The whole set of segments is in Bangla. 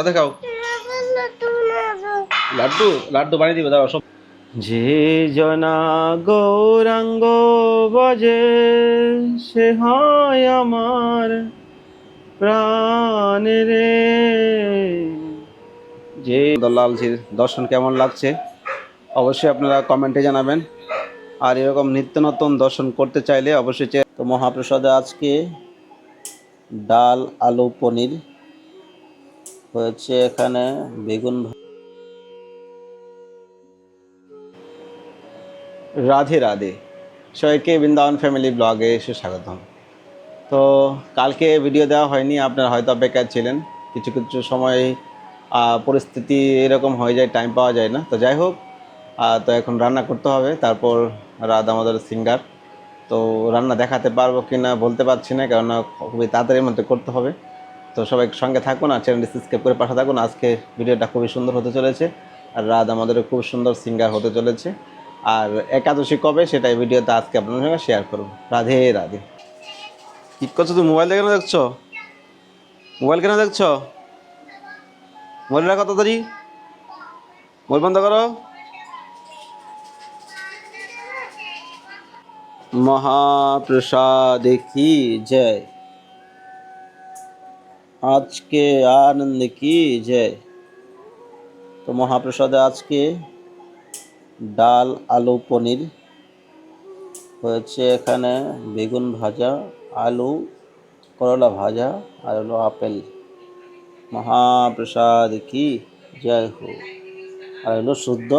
সাথে খাও। লাড্ডু লাড্ডু বানিয়ে দিবে দাও সব যে জনা গৌরাঙ্গ বজে সে হয় আমার প্রাণ রে। যে লালজির দর্শন কেমন লাগছে? অবশ্যই আপনারা কমেন্টে জানাবেন। আর এরকম নিত্য নতুন দর্শন করতে চাইলে অবশ্যই তো মহাপ্রসাদে আজকে ডাল আলু পনির হয়েছে এখানে বেগুন রাধে রাধে। সবাইকে বৃন্দাবন ফ্যামিলি ব্লগে এসে স্বাগতম। তো কালকে ভিডিও দেওয়া হয়নি, আপনারা হয়তো অপেক্ষায় ছিলেন। কিছু কিছু সময় পরিস্থিতি এরকম হয়ে যায় টাইম পাওয়া যায় না। তো যাই হোক তো এখন রান্না করতে হবে। তারপর রাত আমাদের সিঙ্গার তো রান্না দেখাতে পারব কি না বলতে পারছি না, কেননা খুবই তাড়াতাড়ির মধ্যে করতে হবে। তো সবাই সঙ্গে থাকুন আর চ্যানেলটি সাবস্ক্রাইব করে পাশে থাকুন। আজকে ভিডিওটা খুবই সুন্দর হতে চলেছে আর রাত আমাদের খুব সুন্দর সিঙ্গার হতে চলেছে। আর একাদশী কবে সেটাই ভিডিওতে আজকে আপনার সঙ্গে শেয়ার করব। রাধে রাধে। কী করছ তুমি? মোবাইল কেন দেখছ? মোবাইল কেন দেখছ? মোবাইলটা কত তাড়াতাড়ি। মোবাইল বন্ধ করো। মহাপ্রসাদ কি জয়। আজকে আনন্দ কি জয় তো মহাপ্রসাদে আজকে ডাল, আলু, পনির হয়েছে এখানে বেগুন ভাজা, আলু, করলা ভাজা আর হলো আপেল। মহাপ্রসাদ কি? জয় হো। আর হলো শুদ্ধ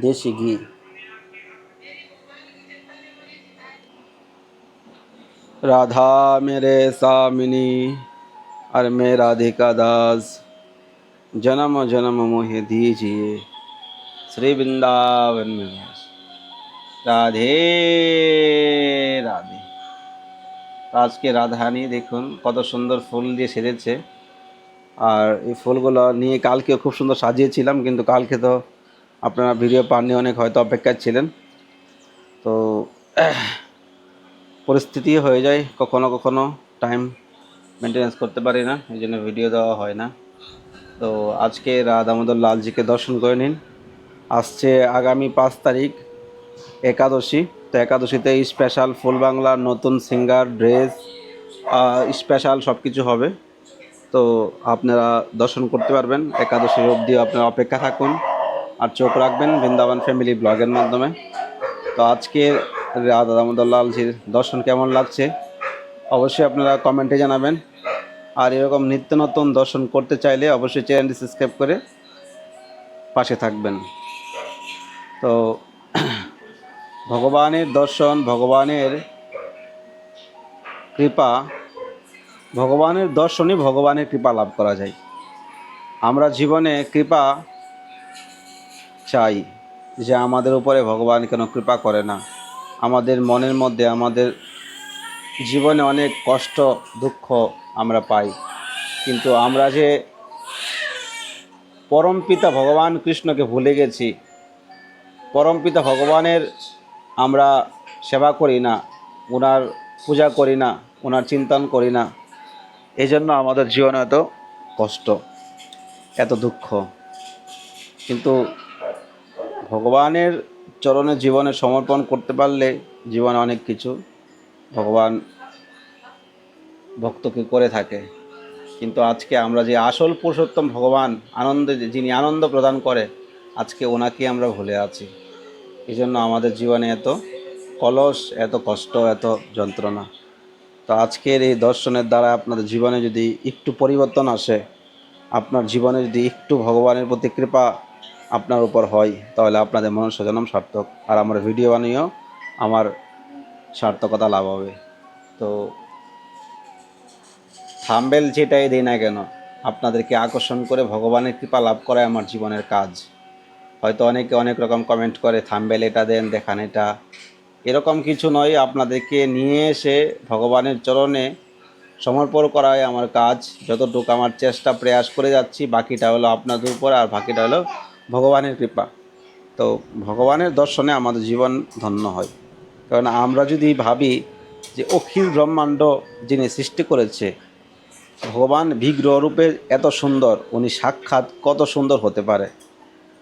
দেশি ঘি। রাধা মেরে সামিনী। আর মে রাধিকা দাস। জনম জনম মোহে দিজিয়ে। শ্রী বৃন্দাবন রাধে রাধে। আজকে রাধারানী দেখুন কত সুন্দর ফুল দিয়ে সেজেছে। আর এই ফুলগুলো নিয়ে কালকেও খুব সুন্দর সাজিয়েছিলাম, কিন্তু কালকে তো আপনারা ভিডিও পাননি, অনেক হয়তো অপেক্ষায় ছিলেন। তো পরিস্থিতি হয়ে যায় কখনো কখনো টাইম মেনটেন্যান্স করতে পারি না, এই জন্য ভিডিও দেওয়া হয় না। তো আজকে রাত আমাদের লালজিকে দর্শন করে নিন। আসছে আগামী পাঁচ তারিখ, একাদশী। তো একাদশীতে স্পেশাল ফুল বাংলার নতুন সিঙ্গার ড্রেস স্পেশাল সব কিছু হবে। তো আপনারা দর্শন করতে পারবেন। একাদশীর অবধি আপনারা অপেক্ষা থাকুন আর চোখ রাখবেন বৃন্দাবন ফ্যামিলি ব্লগের মাধ্যমে। তো আজকে রাধা দামোদর লালজির দর্শন কেমন লাগছে? অবশ্যই আপনারা কমেন্টে জানাবেন। আর এরকম নিত্য নতুন দর্শন করতে চাইলে অবশ্যই চ্যানেলটি সাবস্ক্রাইব করে পাশে থাকবেন। তো, ভগবানের দর্শন, ভগবানের কৃপা, ভগবানের দর্শনই ভগবানের কৃপা লাভ করা যায়। আমরা জীবনে কৃপা চাই যে আমাদের উপরে ভগবান কেন কৃপা করে না। আমাদের মনের মধ্যে, আমাদের জীবনে অনেক কষ্ট, দুঃখ আমরা পাই। কিন্তু আমরা যে পরমপিতা ভগবান কৃষ্ণকে ভুলে গেছি পরমপিতা ভগবানের আমরা সেবা করি না ওনার পূজা করি না ওনার চিন্তন করি না এই জন্য আমাদের জীবনে এত কষ্ট, এত দুঃখ। কিন্তু ভগবানের চরণে জীবনে সমর্পণ করতে পারলে জীবনে অনেক কিছু ভগবান ভক্তকে করে থাকে। কিন্তু আজকে আমরা যে আসল পুরুষোত্তম ভগবান আনন্দে, যিনি আনন্দ প্রদান করে, আজকে ওনাকে আমরা ভুলে আছি। এই জন্য আমাদের জীবনে এত কলস, এত কষ্ট, এত যন্ত্রণা। তো আজকের এই দর্শনের দ্বারা আপনাদের জীবনে যদি একটু পরিবর্তন আসে, আপনার জীবনে যদি একটু ভগবানের প্রতি কৃপা আপনার উপর হয়, তাহলে আপনাদের মনুষ্য জন্ম সার্থক। আর আমার ভিডিও বানিয়েও আমার সার্থকতা লাভ হবে। তো থাম্বেল যেটাই দিই না কেন, আপনাদেরকে আকর্ষণ করে ভগবানের কৃপা লাভ করাই আমার জীবনের কাজ। হয়তো অনেকে অনেক রকম কমেন্ট করে, থাম্বেল এটা দেন, দেখান এটা। এরকম কিছু নয়, আপনাদেরকে নিয়ে এসে ভগবানের চরণে সমর্পণ করাই আমার কাজ। যতটুকু আমার চেষ্টা, প্রয়াস করে যাচ্ছি, বাকিটা হলো আপনাদের উপর আর বাকিটা হলো ভগবানের কৃপা। তো ভগবানের দর্শনে আমাদের জীবন ধন্য হয়। কারণ আমরা যদি ভাবি যে অখিল ব্রহ্মাণ্ড যিনি সৃষ্টি করেছে, ভগবান রূপে এত সুন্দর, উনি সাক্ষাৎ কত সুন্দর হতে পারে?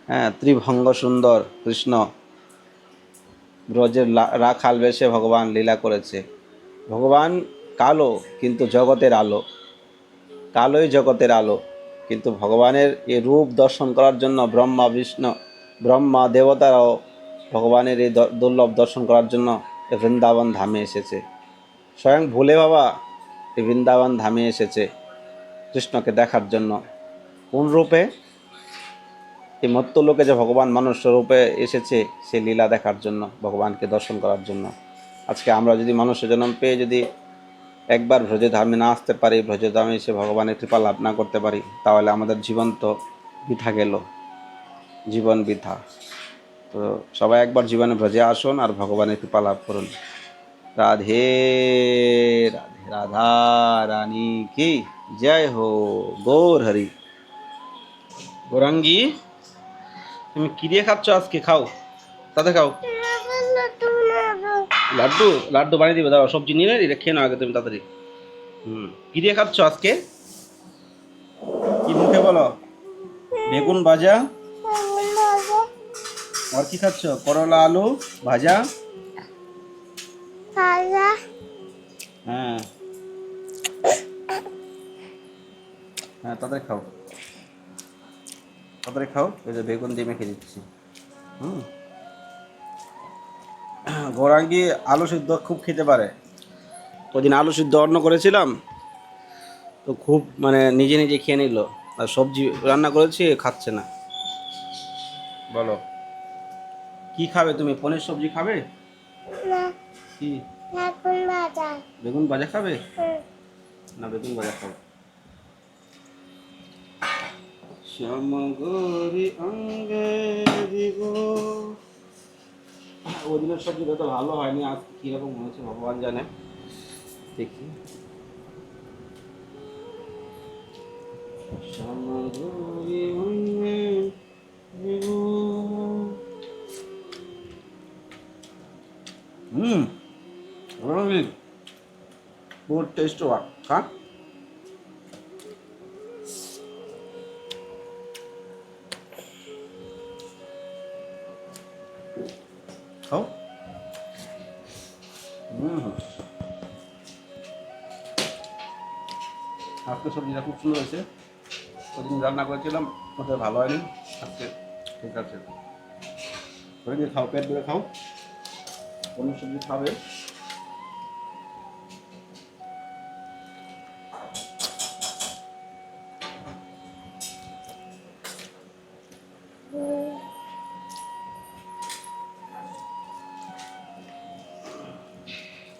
হ্যাঁ ত্রিভঙ্গ সুন্দর, কৃষ্ণ। ব্রজের রাখাল বেশে ভগবান লীলা করেছে। ভগবান কালো, কিন্তু জগতের আলো। কালোই জগতের আলো, কিন্তু ভগবানের এই রূপ দর্শন করার জন্য ব্রহ্মা, বিষ্ণু, ব্রহ্মা, দেবতারাও ভগবানের এই দুর্লভ দর্শন করার জন্য বৃন্দাবন ধামে এসেছে। স্বয়ং ভোলে বাবা এই বৃন্দাবন ধামে এসেছে কৃষ্ণকে দেখার জন্য। কোন রূপে? এই মত্তলোকে যে ভগবান মানুষ রূপে এসেছে, সে লীলা দেখার জন্য, ভগবানকে দর্শন করার জন্য। আজকে আমরা যদি মানুষের জন্ম পেয়ে যদি একবার ব্রজধামে না আসতে পারি, ব্রজধামে এসে ভগবানের কৃপা লাভ না করতে পারি, তাহলে আমাদের জীবন তো বৃথা গেল। জীবন বৃথা। তো সবাই একবার জীবনে ব্রজে আসুন আর ভগবানের কৃপা লাভ করুন। রাধে রাধে, রাধা রানী কি? জয় হো, গৌর হরি। গৌরাঙ্গী, তুমি কি দিয়ে খাচ্ছ আজকে? খাও। তাতে খাও। লাড্ডু লাড্ডু বানিয়ে দিবে। দাও, সবজি নিয়ে এটা খেয়ে নাও আগে তুমি তাড়াতাড়ি। হুম, কি দিয়ে খাচ্ছ আজকে? কি মুখে বলো? বেগুন ভাজা আর কি খাচ্ছ? করলা আলু ভাজা? হ্যাঁ। হ্যাঁ তাড়াতাড়ি খাও। তাড়াতাড়ি খাও। ওই যে বেগুন দিয়ে মেখে দিচ্ছি। হুম। গৌরাঙ্গি আলু সিদ্ধ খুব খেতে পারে। ওদিন আলু সিদ্ধ অন্ন করেছিলাম তো খুব মানে নিজে নিজে খেয়ে নিল। আর সবজি রান্না করেছি খাচ্ছে না। বলো। কি খাবে তুমি? পনির সবজি খাবে? কি? বেগুন ভাজা। খাবে? না বেগুন ভাজা খাবে। শ্যামগরি অঙ্গে দিব। ওদিনের সবজিটা তো ভালো হয়নি আজ কীরকম হয়েছে ভগবান জানে। দেখি। শ্যামগরি অঙ্গে দিব। হুম বহুত টেস্ট হওয়া খা। খাও। হুম আজকে সবজিটা খুব সুন্দর হয়েছে। ওদিন রান্না করেছিলাম ওটা ভালো হয়নি। আজকে ঠিক আছে। খাও, পেট ধরে খাও। অন্য সবজি খাবে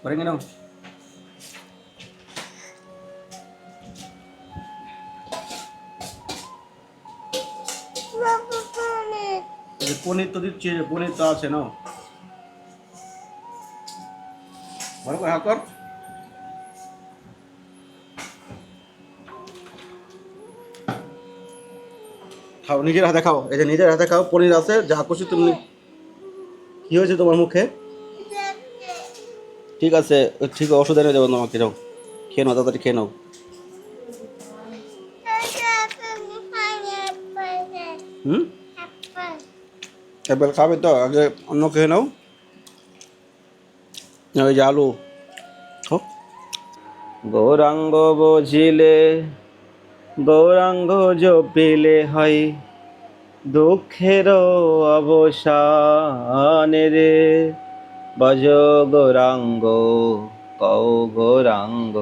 করে নাও পনির তো দিচ্ছি পনির তো আছে নাও। ভালো করে খাও, নিজের হাতে খাও। এই যে নিজের হাতে খাও, পনির আছে, যা খুশি তুমি কি হয়েছে তোমার মুখে? ঠিক আছে, ঠিক, ওষুধ এনে দেবো তোমাকে যাও খেয়ে নাও, তাড়াতাড়ি খেয়ে নাও। হুম? এবার খাবে তো, আগে অন্য খেয়ে নাও। ওই যে আলু। গৌরাঙ্গ বুঝিলে, গৌরাঙ্গ জপিলে হয় দুঃখের অবসান রে বজ গৌরাঙ্গ কৌ গৌরাঙ্গ,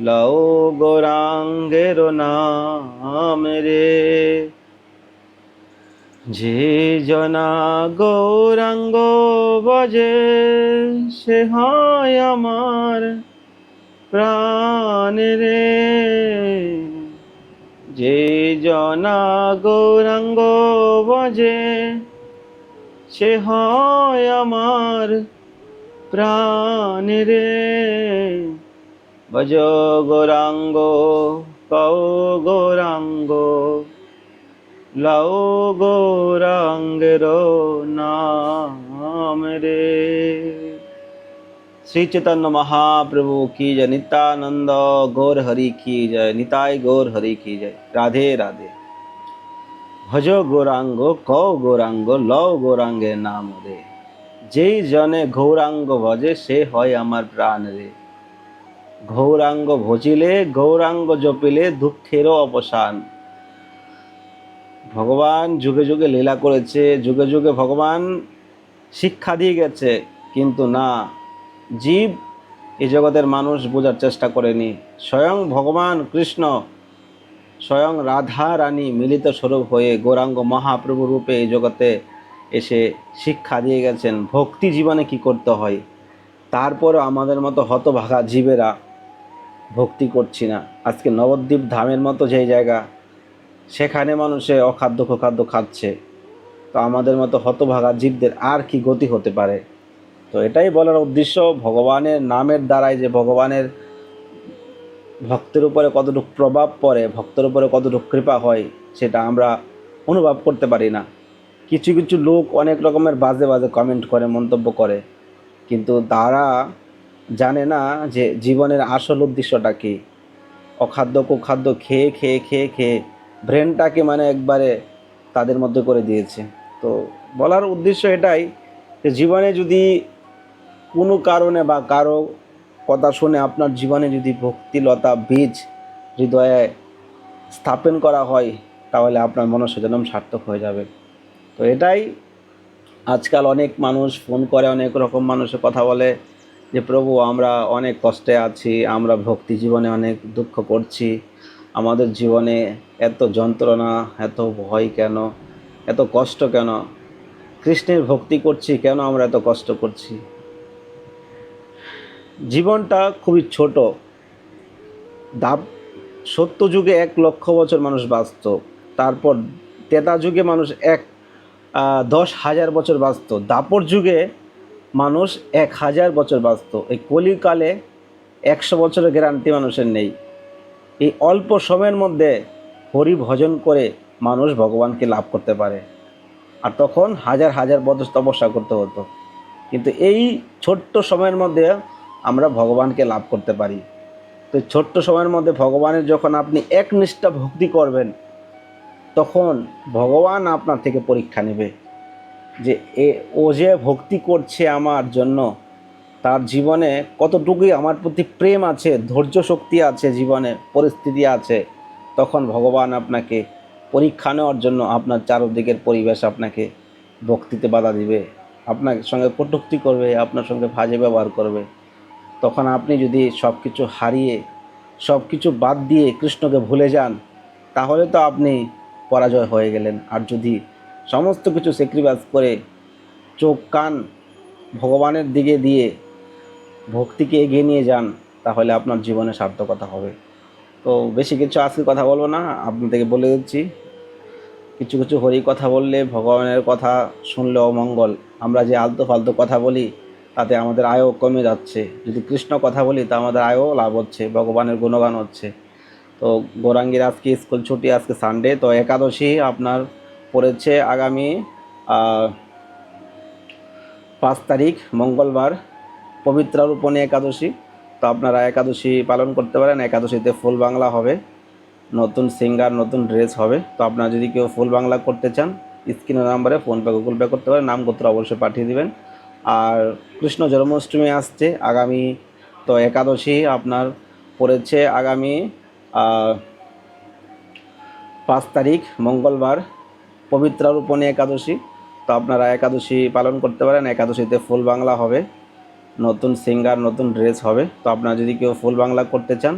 লও গৌরাঙ্গের নাম রে যে জনা গৌরাঙ্গ বজে, সে হয় আমার রে। যে জনা গৌরাঙ্গ বজে, সে হয় আমার প্রাণ রে। ভজ গৌরাঙ্গ কৌ গৌরাঙ্গ, লও গৌরাঙ্গের নাম রে। শ্রী চৈতন্য মহাপ্রভু কি জয় নিত্যানন্দ গৌর হরি কি জয় নিতাই গৌর হরি কি জয় রাধে রাধে ভজ গৌরাঙ্গ ক গৌরাঙ্গ ল গৌরাঙ্গের নাম রে যেই জনে গৌরাঙ্গ ভজে সে হয় আমার প্রাণ রে গৌরাঙ্গ ভজিলে গৌরাঙ্গ জপিলে দুঃখেরও অবসান ভগবান যুগে যুগে লীলা করেছে যুগে যুগে ভগবান শিক্ষা দিয়ে গেছে কিন্তু না জীব এই জগতের মানুষ বোঝার চেষ্টা করেনি। স্বয়ং ভগবান কৃষ্ণ, স্বয়ং রাধা রানী মিলিত স্বরূপ হয়ে গৌরাঙ্গ মহাপ্রভু রূপে এই জগতে এসে শিক্ষা দিয়ে গেছেন, ভক্তি জীবনে কি করতে হয়? তারপরও আমাদের মতো হতভাগা জীবেরা ভক্তি করছি না। আজকে নবদ্বীপ ধামের মতো যেই জায়গা, সেখানে মানুষে অখাদ্য কুখাদ্য খাচ্ছে। তো আমাদের মতো হতভাগা জীবদের আর কি গতি হতে পারে? তো এটাই বলার উদ্দেশ্য, ভগবানের নামের দ্বারাই যে ভগবানের ভক্তের উপরে কতটুকু প্রভাব পড়ে, ভক্তের উপরে কতটুকু কৃপা হয়, সেটা আমরা অনুভব করতে পারি না। কিছু কিছু লোক অনেক রকমের বাজে বাজে কমেন্ট করে, মন্তব্য করে, কিন্তু তারা জানে না যে জীবনের আসল উদ্দেশ্যটা কী। অখাদ্য কুখাদ্য খেয়ে খেয়ে খেয়ে খেয়ে ব্রেনটাকে মানে একবারে তাদের মধ্যে করে দিয়েছে। তো বলার উদ্দেশ্য এটাই যে জীবনে যদি কোনো কারণে বা কারও কথা শুনে আপনার জীবনে যদি ভক্তিলতা বীজ হৃদয়ে স্থাপন করা হয়, তাহলে আপনার মনসজনম সার্থক হয়ে যাবে। তো এটাই আজকাল অনেক মানুষ ফোন করে, অনেক রকম মানুষের কথা বলে যে, প্রভু, আমরা অনেক কষ্টে আছি, আমরা ভক্তি জীবনে অনেক দুঃখ করছি, আমাদের জীবনে এত যন্ত্রণা, এত ভয় কেন, এত কষ্ট কেন, কৃষ্ণের ভক্তি করছি, কেন আমরা এত কষ্ট করছি? জীবনটা খুবই ছোট। দাপ সত্য যুগে এক লক্ষ বছর মানুষ বাঁচত। তারপর তেতা যুগে মানুষ এক দশ হাজার বছর বাঁচত। দাপর যুগে মানুষ এক হাজার বছর বাঁচত। এই কলিকালে একশো বছরের গ্যারান্টি মানুষের নেই। এই অল্প সময়ের মধ্যে হরি ভজন করে মানুষ ভগবানকে লাভ করতে পারে। আর তখন হাজার হাজার বছর তপস্যা করতে হতো। কিন্তু এই ছোট্ট সময়ের মধ্যে আমরা ভগবানকে লাভ করতে পারি। তো ছোট্ট সময়ের মধ্যে ভগবানের যখন আপনি একনিষ্ঠা ভক্তি করবেন, তখন ভগবান আপনার থেকে পরীক্ষা নেবে যে এ, ও যে ভক্তি করছে আমার জন্য, তার জীবনে কতটুকুই আমার প্রতি প্রেম আছে, ধৈর্য শক্তি আছে জীবনে, পরিস্থিতি আছে, তখন ভগবান আপনাকে পরীক্ষা নেওয়ার জন্য আপনার চারদিকের পরিবেশ আপনাকে ভক্তিতে বাধা দিবে। আপনার সঙ্গে কটূক্তি করবে, আপনার সঙ্গে বাজে ব্যবহার করবে। তখন আপনি যদি সব কিছু হারিয়ে সব কিছু বাদ দিয়ে কৃষ্ণকে ভুলে যান, তাহলে তো আপনি পরাজয় হয়ে গেলেন। আর যদি সমস্ত কিছু স্যাক্রিফাইস করে চোখ, কান ভগবানের দিকে দিয়ে ভক্তিকে এগিয়ে নিয়ে যান, তাহলে আপনার জীবনে সার্থকতা হবে। তো বেশি কিছু আজকে কথা বলব না, আপনাদেরকে বলে দিচ্ছি, কিছু কিছু হরি কথা বললে ভগবানের কথা শুনলে অমঙ্গল আমরা যে আলতো ফালতু কথা বলি তাতে আমাদের আয়ও কমে যাচ্ছে। যদি কৃষ্ণ কথা বলি, তা আমাদের আয়ও লাভ হচ্ছে, ভগবানের গুণগান হচ্ছে। তো গৌরাঙ্গীর আজকে স্কুল ছুটি, আজকে সানডে তো একাদশী আপনার পড়েছে আগামী পাঁচ তারিখ, মঙ্গলবার, পবিত্র রূপণী একাদশী। তো আপনারা একাদশী পালন করতে পারেন। একাদশীতে ফুল বাংলা হবে, নতুন সিঙ্গার, নতুন ড্রেস হবে। তো আপনারা যদি কেউ ফুল বাংলা করতে চান স্ক্রিনের নাম্বারে ফোনপে, গুগল পে করতে পারেন। নাম গোত্র অবশ্যই পাঠিয়ে দিবেন। আর কৃষ্ণ জন্মাষ্টমী আসছে, আগামী তো একাদশী আপনার পড়েছে আগামী পাঁচ তারিখ, মঙ্গলবার, পবিত্র রূপণী একাদশী। তো আপনারা একাদশী পালন করতে পারেন, একাদশীতে ফুল বাংলা হবে, নতুন সিঙ্গার, নতুন ড্রেস হবে। তো আপনারা যদি কেউ ফুল বাংলা করতে চান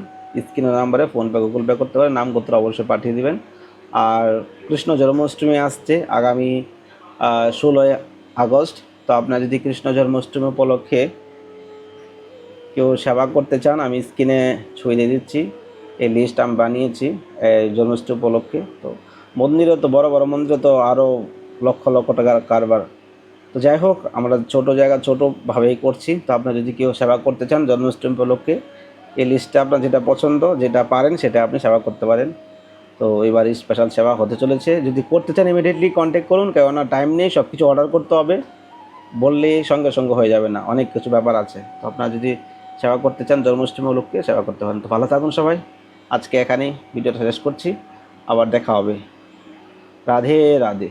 স্ক্রিনের নাম্বারে ফোনপে গুগল পে করতে পারেন নাম গোত্র অবশ্যই পাঠিয়ে দিবেন। আর কৃষ্ণ জন্মাষ্টমী আসছে আগামী ষোলোই আগস্ট তো আপনার যদি কৃষ্ণ জন্মাষ্টমী উপলক্ষে কেউ সেবা করতে চান, আমি স্ক্রিনে ছবি দিয়ে দিচ্ছি। এই লিস্ট আমি বানিয়েছি জন্মাষ্টমী উপলক্ষে। তো মন্দিরে তো বড় বড় মন্দিরে তো আরও লক্ষ লক্ষ টাকার কারবার। তো যাই হোক, আমরা ছোট জায়গা ছোটোভাবেই করছি। তো আপনারা যদি কেউ সেবা করতে চান জন্মাষ্টমী উপলক্ষে, এই লিস্টে আপনার যেটা পছন্দ, যেটা পারেন, সেটা আপনি সেবা করতে পারেন। তো এবার স্পেশাল সেবা হতে চলেছে। যদি করতে চান ইমিডিয়েটলি কন্ট্যাক্ট করুন, কেননা টাইম নেই সব কিছু অর্ডার করতে হবে। বললেই সঙ্গে সঙ্গে হয়ে যাবে না। অনেক কিছু ব্যাপার আছে। তো আপনারা যদি সেবা করতে চান জন্মাষ্টমী উপলক্ষে সেবা করতে পারেন। তো ভালো থাকুন সবাই। আজকে এখানেই ভিডিওটা শেষ করছি। আবার দেখা হবে। রাধে রাধে।